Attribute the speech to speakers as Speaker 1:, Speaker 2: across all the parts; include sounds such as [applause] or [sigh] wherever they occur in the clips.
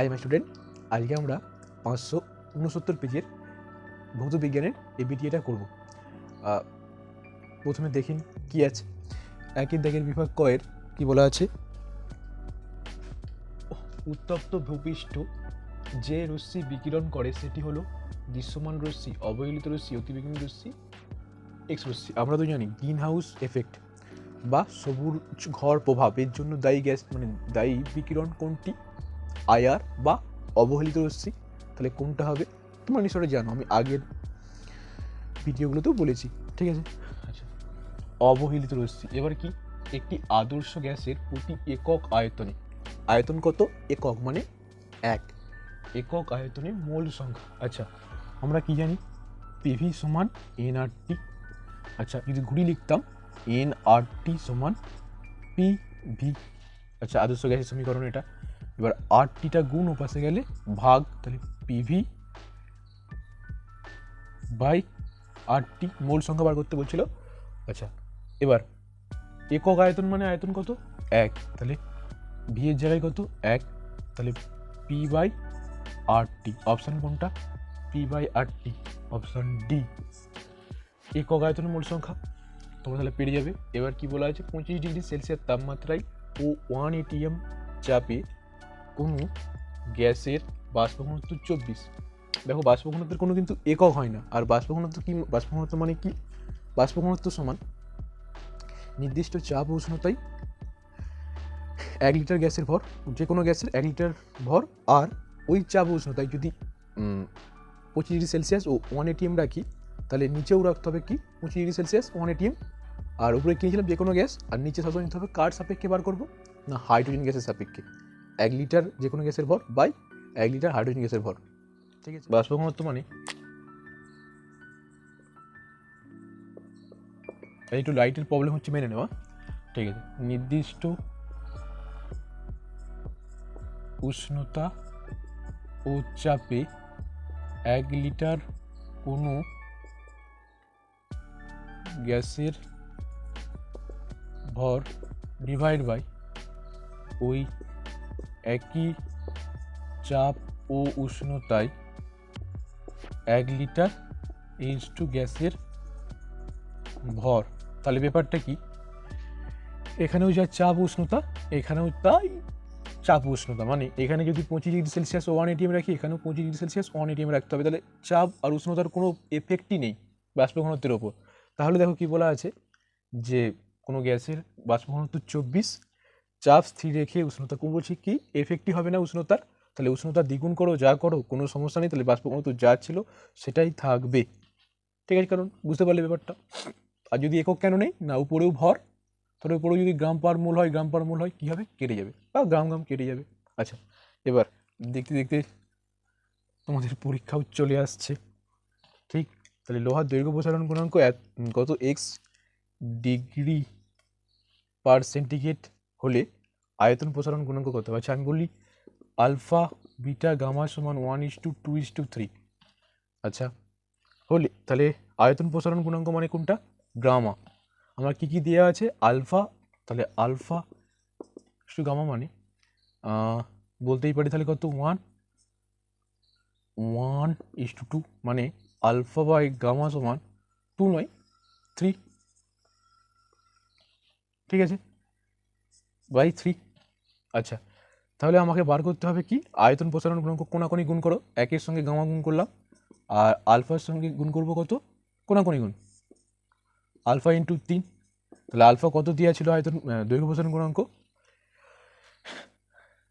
Speaker 1: I am student আজকে আমরা পাঁচশো উনসত্তর পেজের ভৌত বিজ্ঞানের এবিটিএটা করব। প্রথমে দেখেন কি আছে। একের দাগের বিভাগ কয়ের কি বলা আছে। উত্তপ্ত ভূপৃষ্ঠ যে রশ্মি বিকিরণ করে, সেটি হলো দৃশ্যমান রশ্মি, অবহেলিত রশ্মি অতিবেগুনি রশ্মি এক্স রশ্মি। আমরা তো জানি গ্রিন হাউস এফেক্ট বা সবুজ ঘর প্রভাবের জন্য দায়ী গ্যাস মানে দায়ী বিকিরণ কোনটি? আয়ার বা অবহেলিত রশ্মি। তাহলে কোনটা হবে? তোমরা নিশ্চয়ই জানো আমি আগের ভিডিওগুলোতেও বলেছি ঠিক আছে? আচ্ছা। অবহেলিত রশ্মি এবার কি? একটি আদর্শ গ্যাসের প্রতি একক আয়তনে। আয়তন কত? একক মানে এক। একক আয়তনে মোল সংখ্যা। আচ্ছা আমরা কি জানি? পিভি সমান এন আর টি আচ্ছা যদি ঘুরি লিখতাম এন আর টি সমান পি ভি আচ্ছা আদর্শ গ্যাসের সমীকরণ এটা। এবার আর টিটা গুণ ওপাশে গেলে ভাগ তাহলে PV by R T mole সংখ্যা বার করতে বলছিল। আচ্ছা এবার একক আয়তন মানে আয়তন কত? এক। তাহলে ভি এর জায়গায় কত? এক। তাহলে P by R T option কোনটা? P by R T option D একক আয়তনের মোল সংখ্যা। তোমরা তাহলে পেরে যাবে। এবার কি বলা আছে পঁচিশ ডিগ্রি সেলসিয়াস তাপমাত্রায় ও ওয়ান এটিএম চাপে কোনো গ্যাসের বাষ্প ঘনত্ব চব্বিশ। দেখো বাষ্প ঘনত্বের কোনো কিন্তু একক হয় না। আর বাষ্প ঘনত্ব কি বাষ্প ঘনত্ব মানে কি? বাষ্প ঘনত্ব সমান নির্দিষ্ট চাপ ও উষ্ণতায় এক লিটার গ্যাসের ভর যে কোনো গ্যাসের এক লিটার ভর, আর ওই চাপ উষ্ণতায় যদি পঁচিশ ডিগ্রি সেলসিয়াস ও ওয়ান এটিএম রাখি, তাহলে নিচেও রাখতে হবে কি? পঁচিশ ডিগ্রি সেলসিয়াস, ওয়ান এটিএম। আর উপরে কিনেছিলাম যে কোনো গ্যাস, আর নিচে সবসময় নিতে হবে কার সাপেক্ষে বার করব? না, হাইড্রোজেন গ্যাসের সাপেক্ষে। এক লিটার যে কোনো গ্যাসের ভর বাই এক লিটার হাইড্রোজেন গ্যাসের ভর। ঠিক আছে? বাষ্প ঘনত্ব মানে একটু লাইটের প্রবলেম হচ্ছে, মেনে নেওয়া। ঠিক আছে। নির্দিষ্ট উষ্ণতা ও চাপে এক লিটার কোনো গ্যাসের ভর ডিভাইড বাই ওই একই চাপ ও উষ্ণতায় এক লিটার এইচ টু গ্যাসের ভর। তাহলে ব্যাপারটা কি? এখানেও যা চাপ উষ্ণতা, এখানেও তাই চাপ উষ্ণতা। মানে এখানে যদি পঁচিশ ডিগ্রি সেলসিয়াস ওয়ান এটিএম রাখি, এখানেও পঁচিশ ডিগ্রি সেলসিয়াস ওয়ান এটিএম রাখতে হবে। তাহলে চাপ আর উষ্ণতার কোনো এফেক্টই নেই বাষ্প ঘনত্বের ওপর। তাহলে দেখো কি বলা আছে যে কোনো গ্যাসের বাষ্প ঘনত্ব চব্বিশ চাপ স্থির রেখে উষ্ণতা কম কি? এফেক্টই হবে না উষ্ণতার তাহলে উষ্ণতা দ্বিগুণ করো, যা করো, কোনো সমস্যা নেই, তাহলে বাষ্প ঘনত্ব যা ছিল সেটাই থাকবে। ঠিক আছে, কারণ বুঝতে পারলে ব্যাপারটা। আর যদি একক কেন নেই? না, উপরেও ভর, তাহলে উপরেও যদি গ্রাম পার মোল হয়, গ্রাম পার মোল হয়, কী হবে? কেটে যাবে, বা গ্রাম গ্রাম কেটে যাবে। আচ্ছা এবার দেখতে দেখতে তোমাদের পরীক্ষাও চলে আসছে। ঠিক, তাহলে লোহার দৈর্ঘ্য প্রসারণ গুণাঙ্ক কত? এক্স ডিগ্রি পার সেন্টিগ্রেড হলে আয়তন প্রসারণ গুণাঙ্ক কত? আচ্ছা আমি বলি আলফা, বিটা, গামা সমান one is to two is to three আচ্ছা হলে তাহলে আয়তন প্রসারণ গুণাঙ্ক মানে কোনটা? গামা। আমার কি কি দেওয়া আছে? আলফা, তাহলে আলফা টু গামা মানে বলতেই পারি তাহলে কত? One one is to two মানে আলফা বাই গামা সমান টু নয় থ্রি ঠিক আছে? বাই থ্রি আচ্ছা তাহলে আমাকে বার করতে হবে কি? আয়তন প্রসারণ গুণাঙ্ক কোনাকুনি গুণ করো। একের সঙ্গে গামা গুণ করলাম। আর আলফার সঙ্গে গুণ করব কত? কোনাকুনি গুণ। আলফা ইন্টু তিন। তাহলে আলফা কত দেওয়া ছিল আয়তন দৈর্ঘ্য প্রসারণ গুণাঙ্ক?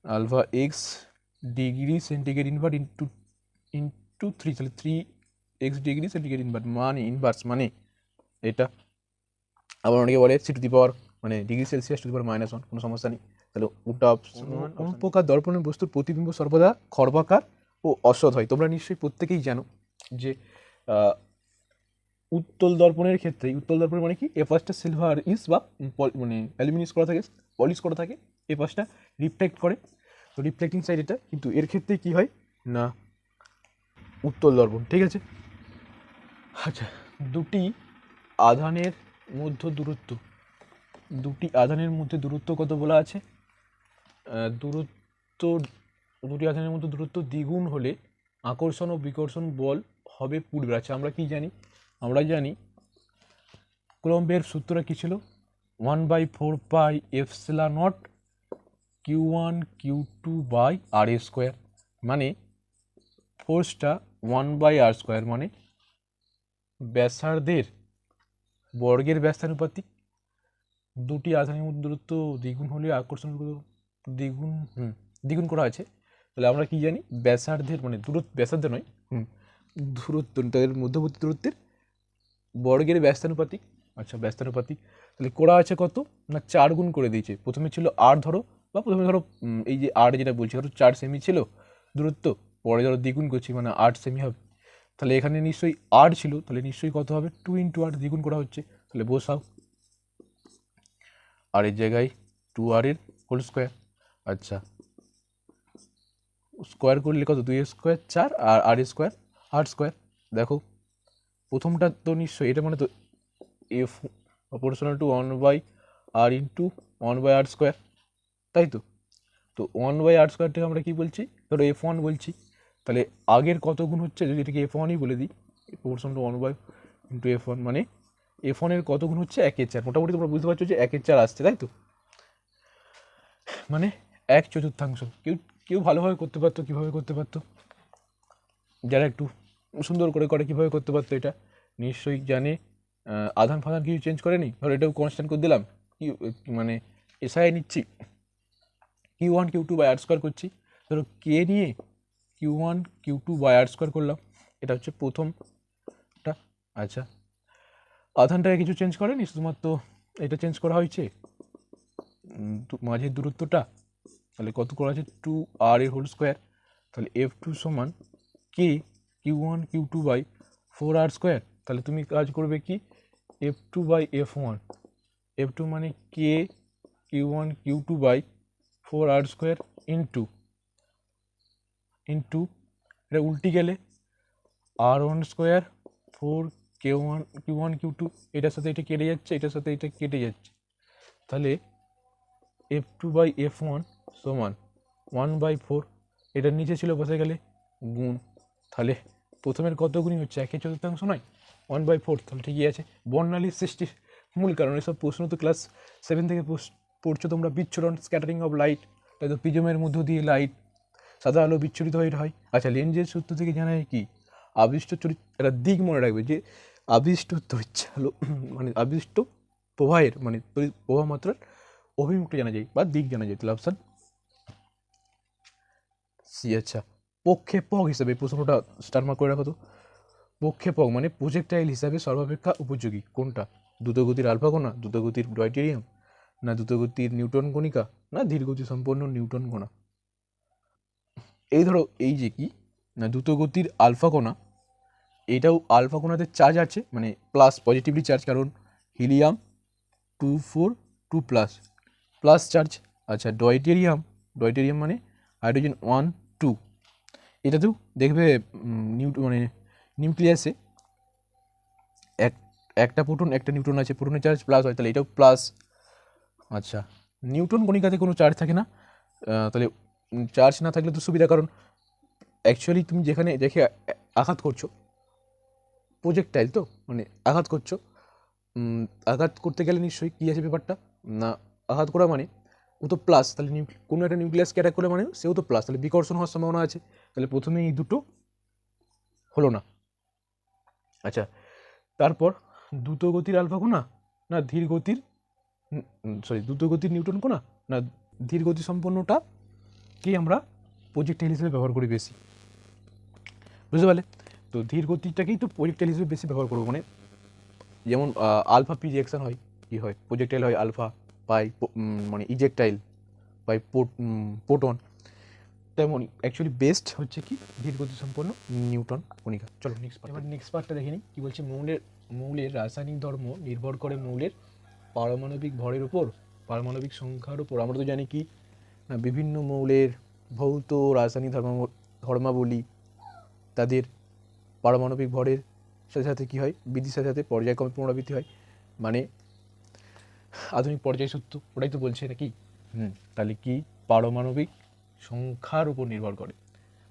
Speaker 1: Alpha X degree centigrade invert into into three তাহলে three X degree centigrade invert মানে ইনভার্স মানে এটা। আবার অনেকে বলে সি টু দি পাওয়ার মানে degree Celsius to the power minus one কোনো সমস্যা নেই। তাহলে option- কোন প্রকার দর্পণের বস্তুর প্রতিবিম্ব সর্বদা খর্বাকার ও অসৎ হয়। তোমরা নিশ্চয়ই প্রত্যেকেই জানো যে উত্তল দর্পণের ক্ষেত্রে উত্তল দর্পণ মানে কি? এ পাশটা সিলভার ইস বা মানে অ্যালুমিনিয়াস করা থাকে পলিশ করা থাকে এ পাশটা রিফ্লেক্ট করে। তো রিফ্লেক্টিং সাইড এটা কিন্তু এর ক্ষেত্রে কি হয়? না উত্তল দর্পণ ঠিক আছে? আচ্ছা দুটি আধানের মধ্য দূরত্ব। দুটি আধানের মধ্যে দূরত্ব কত বলা আছে? দূরত্ব, দুটি আধানের মধ্যে দূরত্ব দ্বিগুণ হলে আকর্ষণ ও বিকর্ষণ বল হবে পূর্বে আচ্ছা আমরা কি জানি? আমরা জানি কুলম্বের সূত্রটা কী ছিল? One by four pi epsilon nought Q one Q two by R a square. মানে ফোর্সটা ওয়ান বাই আর স্কোয়ার মানে ব্যাসার্ধের বর্গের ব্যাসানুপাতিক। দুটি আধানের মধ্যে দূরত্ব দ্বিগুণ হলে আকর্ষণ দ্বিগুণ, হুম, দ্বিগুণ করা আছে তাহলে আমরা কি জানি? ব্যাসার্ধের মানে দূরত্ব, ব্যাসার্ধ নয়, হুম, দূরত্ব তাদের মধ্যবর্তী দূরত্বের বর্গের ব্যস্তানুপাতিক আচ্ছা ব্যস্তানুপাতিক তাহলে করা আছে কত? না, চার গুণ করে দিয়েছে। প্রথমে ছিল আট ধরো, বা প্রথমে ধরো এই যে আট যেটা বলছি, ধরো চার সেমি ছিল দূরত্ব, পরে ধরো দ্বিগুণ করছি মানে আট সেমি হবে। তাহলে এখানে নিশ্চয়ই আট ছিল, তাহলে নিশ্চয়ই কত হবে? টু ইন্টু আট দ্বিগুণ করা হচ্ছে। তাহলে বসাও আর এর জায়গায় টু আর এর হোল স্কোয়ার আচ্ছা। স্কোয়ার করলে কত দুই স্কোয়ার চার আর আর স্কোয়ার আট স্কোয়ার দেখো, প্রথমটা তো নিশ্চয়ই, এটা মানে তো F proportional to one by R into one by R square তাই তো? তো ওয়ান বাই আর স্কোয়ারটাকে আমরা কী বলছি? ধরো এফ ওয়ান বলছি, তাহলে আগের কত গুণ হচ্ছে? যদি এটাকে এফ ওয়ানই বলে দিই proportional to one by into F one মানে এফ ওয়ানের কত গুণ হচ্ছে? একের চার। মোটামুটি তোমরা বুঝতে পারছ যে একের চার আসছে, তাই তো? মানে এক চতুর্থাংশ। কেউ কেউ ভালোভাবে করতে পারতো, কীভাবে করতে পারতো? যারা একটু সুন্দর করে করে কীভাবে করতে পারতো এটা, নিশ্চয়ই জানে। আধান ফাধান কিছু চেঞ্জ করেনি? ধরো এটাও কনস্ট্যান্ট করে দিলাম। কি মানে এসআই নিচ্ছি। Q one Q two by R square করছি। ধরো কে নিয়ে Q one Q two by R square করলাম। এটা হচ্ছে প্রথমটা। আচ্ছা। আধানটাকে কিছু চেঞ্জ করেনি? শুধুমাত্র এটা চেঞ্জ করা হয়েছে? মাঝের দূরত্বটা? তাহলে কত করা আছে টু আর এর হোল স্কোয়ার তাহলে এফ টু সমান K Q one Q two by four R square তাহলে তুমি কাজ করবে কি? F two by F one F two মানে K Q one Q two by four R square in into into এটা উল্টি গেলে। আর one square four K one Q one Q two এটার সাথে এটা কেটে যাচ্ছে, এটার সাথে এটা কেটে যাচ্ছে। তাহলে F two by F one সমান ওয়ান বাই ফোর এটার নিচে ছিল বসে গেলে গুণ। তাহলে প্রথমের কত গুণই হচ্ছে? একের চতুর্থাংশ নয় ওয়ান বাই ফোর তাহলে ঠিকই আছে। বর্ণালীর সৃষ্টির মূল কারণ, এসব প্রশ্ন তো ক্লাস সেভেন থেকে পড়ছো তোমরা, বিচ্ছুরণ স্ক্যাটারিং অফ লাইট তাই তো প্রিজমের মধ্য দিয়ে লাইট সাদা আলো বিচ্ছুরিত হয়ে হয়। আচ্ছা লেন্সের সূত্র থেকে জানা যায় কি? আবিষ্ট চরিত্র, একটা দিক মনে রাখবে যে আবিষ্ট তড়িৎ মানে আবিষ্ট প্রবাহের মানে প্রবাহ মাত্রার অভিমুখটা জানা যায় বা দিক জানা যায়। তাহলে অপশান সি আচ্ছা প্রক্ষেপক হিসাবে প্রশ্নটা স্টার মার্ক করে রাখো তো। প্রক্ষেপক মানে প্রজেক্টাইল হিসাবে সর্বাপেক্ষা উপযোগী, কোনটা? দ্রুতগতির আলফা কণা, দ্রুতগতির ডয়টেরিয়াম না দ্রুতগতির নিউটন কণিকা, না ধীরগতি সম্পন্ন নিউটন কণা? এই ধরো, এই যে কি? না দ্রুতগতির আলফা এটাও আলফা কণাতে চার্জ আছে মানে প্লাস পজিটিভলি চার্জ কারণ helium two four two plus plus charge আচ্ছা ডয়টেরিয়াম ডয়টেরিয়াম মানে হাইড্রোজেন ওয়ান টু এটাতেও দেখবে নিউ মানে নিউক্লিয়াসে এক, একটা প্রোটন একটা নিউট্রন আছে প্রোটনের চার্জ প্লাস হয়, তাহলে এটাও প্লাস আচ্ছা নিউটন কণিকাতে কোনো চার্জ থাকে না তাহলে চার্জ না থাকলে তো সুবিধা, কারণ অ্যাকচুয়ালি তুমি যেখানে, দেখে আঘাত করছ প্রজেক্টাইল তো মানে আঘাত করছ। আঘাত করতে গেলে নিশ্চয়ই কী আছে ব্যাপারটা? না, আঘাত করা মানে ও তো প্লাস তাহলে কোনো একটা নিউক্লিয়াসকে অ্যাটাক করলে মানে সেও তো প্লাস তাহলে বিকর্ষণ হওয়ার সম্ভাবনা আছে। তাহলে প্রথমে এই দুটো হলো না। আচ্ছা তারপর দ্রুত গতির আলফা কোনা না, ধীর গতির সরি দ্রুত গতির নিউটন কোনা না, ধীর গতি সম্পন্নটা কি আমরা প্রজেক্টাইল হিসেবে ব্যবহার করি বেশি। বুঝতে পারলে? তো ধীর গতিটাকেই তো প্রজেক্টাইল হিসেবে বেশি ব্যবহার করব। মানে যেমন আলফা পি হয়, কি হয়? প্রজেক্টাইল হয় আলফা বাই মানে ইজেক্টাইল বাই পোটন তেমনই অ্যাকচুয়ালি বেস্ট হচ্ছে কি? ধীর গতি সম্পন্ন নিউটন কণিকা। চলো নেক্সট পার্ট এবার নেক্সট পার্টটা দেখে নিই। কী বলছে? মৌলের মৌলের রাসায়নিক ধর্ম নির্ভর করে মৌলের পারমাণবিক ভরের উপর, পারমাণবিক সংখ্যার উপর। আমরা তো জানি কি না বিভিন্ন মৌলের ভৌত রাসায়নিক ধর্ম ধর্মাবলী তাদের পারমাণবিক ভরের সাথে সাথে কী হয়? বৃদ্ধির সাথে সাথে পর্যায়ক্রমে পুনরাবৃত্তি হয়। মানে আধুনিক পর্যায় সূত্র ওটাই তো বলছে নাকি? হুম, তাহলে কি পারমাণবিক সংখ্যার উপর নির্ভর করে?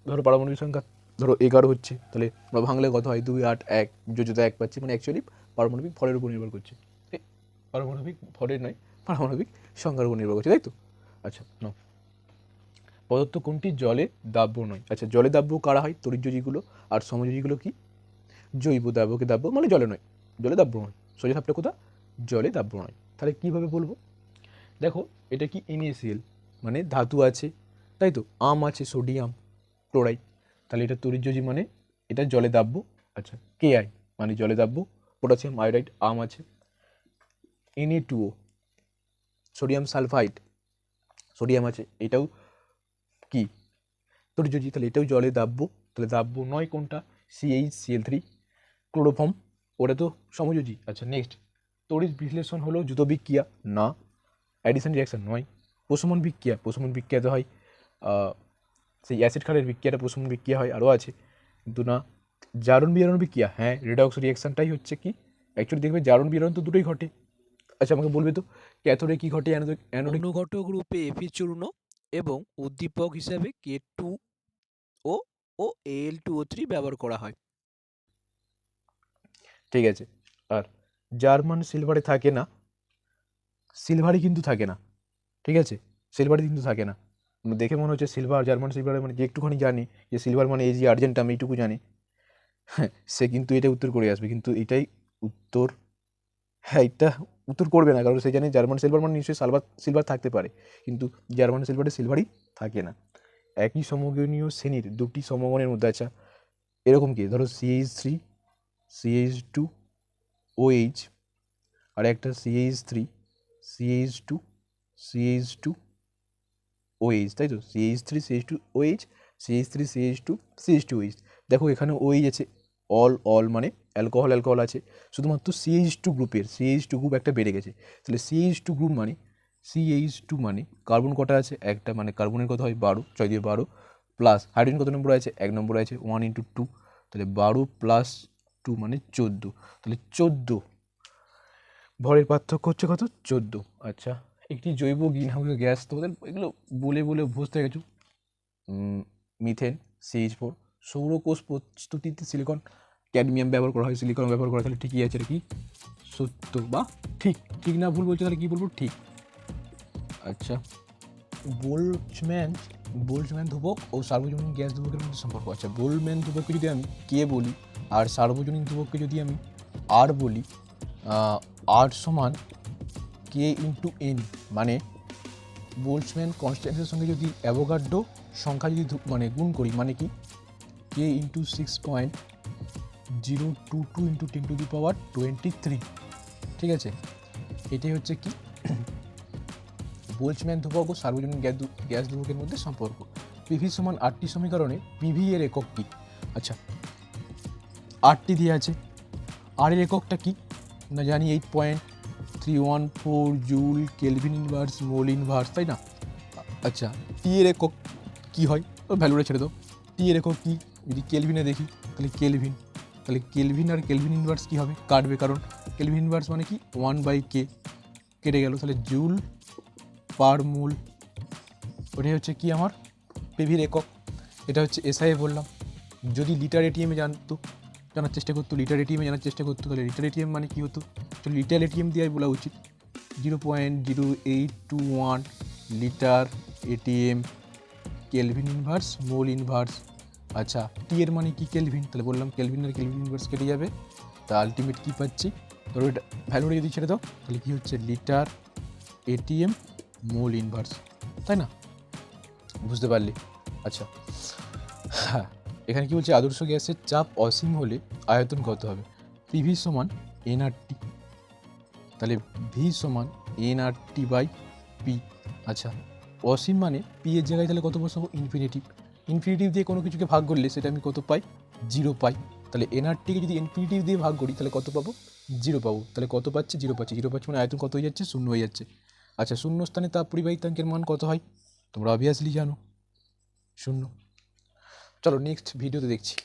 Speaker 1: ধরো পারমাণবিক সংখ্যা, ধরো এগারো হচ্ছে, তাহলে আমরা ভাঙলে কত হয়? দুই, আট, এক যোজতা এক পাচ্ছি মানে অ্যাকচুয়ালি পারমাণবিক ভরের উপর নির্ভর করছে। পারমাণবিক ভরের নয়, পারমাণবিক সংখ্যার উপর নির্ভর করছে, তাই তো? আচ্ছা নাও। পদার্থ কোনটি? জলে দাব্য নয়। আচ্ছা জলে দাব্য কারা হয়? তরিজ্যোজিগুলো আর সমযোজীগুলো কি? জৈব দাব্যকে দাব্য মানে জলে নয়। জলে দাব্য নয়। সোজা সাপটা কোথা জলে দাব্য নয়। তাহলে কীভাবে বলব? দেখো, এটা কি ইনিশিয়াল? মানে ধাতু আছে। তাই তো? আম আছে, সোডিয়াম, ক্লোরাইড। তাহলে এটা তরিজ্যোজি মানে এটা জলে দাব্য আচ্ছা কে আই মানে জলে দাব্য পটাশিয়াম, আয়োডাইড, আম আছে। এনএ টুও সোডিয়াম সালফাইড। সোডিয়াম আছে। এটাও কি? তোর যদি তাহলে এটাও জলে দাব্য, তাহলে দাব্য নয় কোনটা? সিএইচ সিএল থ্রি ক্লোরোফর্ম ওটা তো সমযোজী। আচ্ছা নেক্সট তড়িৎ বিশ্লেষণ হলো জুতো বিক্রিয়া? না। অ্যাডিশন রিয়াকশন নয়। প্রশমন বিক্রিয়া? প্রশমন বিক্রিয়াতে হয় সেই অ্যাসিড ক্ষারের বিক্রিয়াটা প্রশমন বিক্রিয়া হয়, আরও আছে। কিন্তু না, জারণ বিজারণ বিক্রিয়া? হ্যাঁ রিডক্স রিয়াকশনটাই হচ্ছে কি? অ্যাকচুয়ালি দেখবে জারণ বিজারণ তো দুটোই ঘটে। আচ্ছা আমাকে বলবে তো ক্যাথোডে কী ঘটে অ্যানোডে অ্যানোডে
Speaker 2: অনুঘটক রূপে চূর্ণ এবং উদ্দীপক হিসাবে কে টু ও ও এল টু ও থ্রি ব্যবহার করা হয়।
Speaker 1: ঠিক আছে। আর জার্মান সিলভারে থাকে না। সিলভারই কিন্তু থাকে না। ঠিক আছে? সিলভারই কিন্তু থাকে না। দেখে মনে হচ্ছে সিলভার জার্মান সিলভারে মানে যে একটুখানি জানি যে সিলভার মানে এই যে আর্জেন্টাম এইটুকু জানি। হ্যাঁ [laughs] সে কিন্তু এটা উত্তর করে আসবে। কিন্তু এটাই উত্তর। হ্যাঁ এটা উত্তর করবে না কারণ সে জানে জার্মান সিলভার মানে নিশ্চয়ই সালভার সিলভার থাকতে পারে কিন্তু জার্মান সিলভারে সিলভারই থাকে না একই সমগণীয় শ্রেণির দুটি সমগণের মধ্যে আচ্ছা এরকম কি ধরো CH three CH two OH আর একটা CH three CH two CH two OH তাই তো CH three CH two OH CH three CH two CH two OH দেখো এখানে ওএইচ আছে অল অল মানে অ্যালকোহল অ্যালকোহল আছে, শুধুমাত্র সিএইচ টু গ্রুপের সিএইচ টু গ্রুপ একটা বেড়ে গেছে। তাহলে সিএইচ টু গ্রুপ মানে সিএইচ টু মানে কার্বন কটা আছে? একটা মানে কার্বনের কথা হয় বারো ছয় দিয়ে বারো প্লাস হাইড্রোজেন কত নম্বর আছে? এক নম্বর আছে ওয়ান ইন্টু টু তাহলে বারো প্লাস টু মানে চোদ্দ। তাহলে চোদ্দ, ভরের পার্থক্য হচ্ছে কত? চোদ্দ। আচ্ছা একটি জৈব গ্রিনহাউস গ্যাস, তোমাদের এগুলো বলে বলে অভ্যস্ত হয়ে গেছো। মিথেন সিএইচ ফোর সৌরকোষ প্রস্তুতিতে সিলিকন ক্যাডমিয়াম ব্যবহার করা হয়, সিলিকন ব্যবহার করা তাহলে ঠিকই আছে এটা কি? সত্য বা ঠিক ঠিক না ভুল বলছো তাহলে কী বলব? ঠিক। আচ্ছা। বোল্টম্যান বোল্টম্যান ধ্রুবক ও সার্বজনীন গ্যাস ধ্রুবকের মধ্যে সম্পর্ক। আচ্ছা বোল্টম্যান ধ্রুবককে যদি আমি কে বলি আর সার্বজনীন ধ্রুবককে যদি আমি আর বলি আর সমান কে ইন্টু এন মানে বোল্টসম্যান কনস্ট্যান্টের সঙ্গে যদি অ্যাভোগাড্রো সংখ্যা যদি মানে গুণ করি মানে কি? K into six point zero two two into ten to the power twenty three. ঠিক আছে? এটাই হচ্ছে কি? বোল্টসম্যান ধ্রুবক ও সার্বজনীন গ্যাস গ্যাস ধ্রুবকের মধ্যে সম্পর্ক। পিভি সমান আটটি সমীকরণে পিভি এর একক কি? আচ্ছা আটটি দিয়ে আছে। আর এর এককটা কি? না জানি eight point three one four joule kelvin inverse mole inverse তাই না? আচ্ছা টি এর একক কী হয়? ও ভ্যালুটা ছেড়ে দাও। টি এর একক কী? যদি কেলভিনে দেখি, তাহলে কেলভিন তাহলে কেলভিন আর কেলভিন ইনভার্স কী হবে? কাটবে কারণ কেলভিন ইনভার্স মানে কি? ওয়ান বাই কে কেটে গেল। তাহলে জুল পার মোল ওটাই হচ্ছে কি আমার পিভির একক। এটা হচ্ছে এসআইএ বললাম। যদি লিটার এটিএমে জানতো, জানার চেষ্টা করতো লিটার এটিএমে জানার চেষ্টা করতো, তাহলে লিটার এটিএম মানে কী হতো? লিটার এটিএম দিয়ে বলা উচিত। Zero point zero eight two one litre ATM kelvin inverse mole inverse আচ্ছা টি এর মানে কি কেলভিন তাহলে বললাম কেলভিন আর কেলভিন ইনভার্স কেটে যাবে। তা আলটিমেট কী পাচ্ছি? ধরো এটা ভ্যালুটা যদি ছেড়ে দাও, তাহলে কী হচ্ছে? লিটার এটিএম মোল ইনভার্স তাই না? বুঝতে পারলি? আচ্ছা হ্যাঁ এখানে কি বলছে? আদর্শ গ্যাসের চাপ অসীম হলে আয়তন কত হবে? পিভি সমান এনআরটি তাহলে ভি সমান এনআরটি বাই পি আচ্ছা অসীম মানে পি এর জায়গায় তাহলে কত বসাবো? ইনফিনিটিভ ইনফিনিটিভ দিয়ে কোনো কিছুকে ভাগ করলে সেটা আমি কত পাই? জিরো পাই। তাহলে এনআরটিকে যদি ইনফিনিটিভ দিয়ে ভাগ করি, তাহলে কত পাবো? জিরো পাবো। তাহলে কত পাচ্ছে? জিরো পাচ্ছে। জিরো পাচ্ছে মানে আয়তন কত হয়ে যাচ্ছে? শূন্য হয়ে যাচ্ছে। আচ্ছা শূন্য স্থানে তাপ পরিবাহিতাঙ্কের মান কত হয়? তোমরা অবভিয়াসলি জানো। শূন্য। চলো নেক্সট ভিডিওতে দেখছি।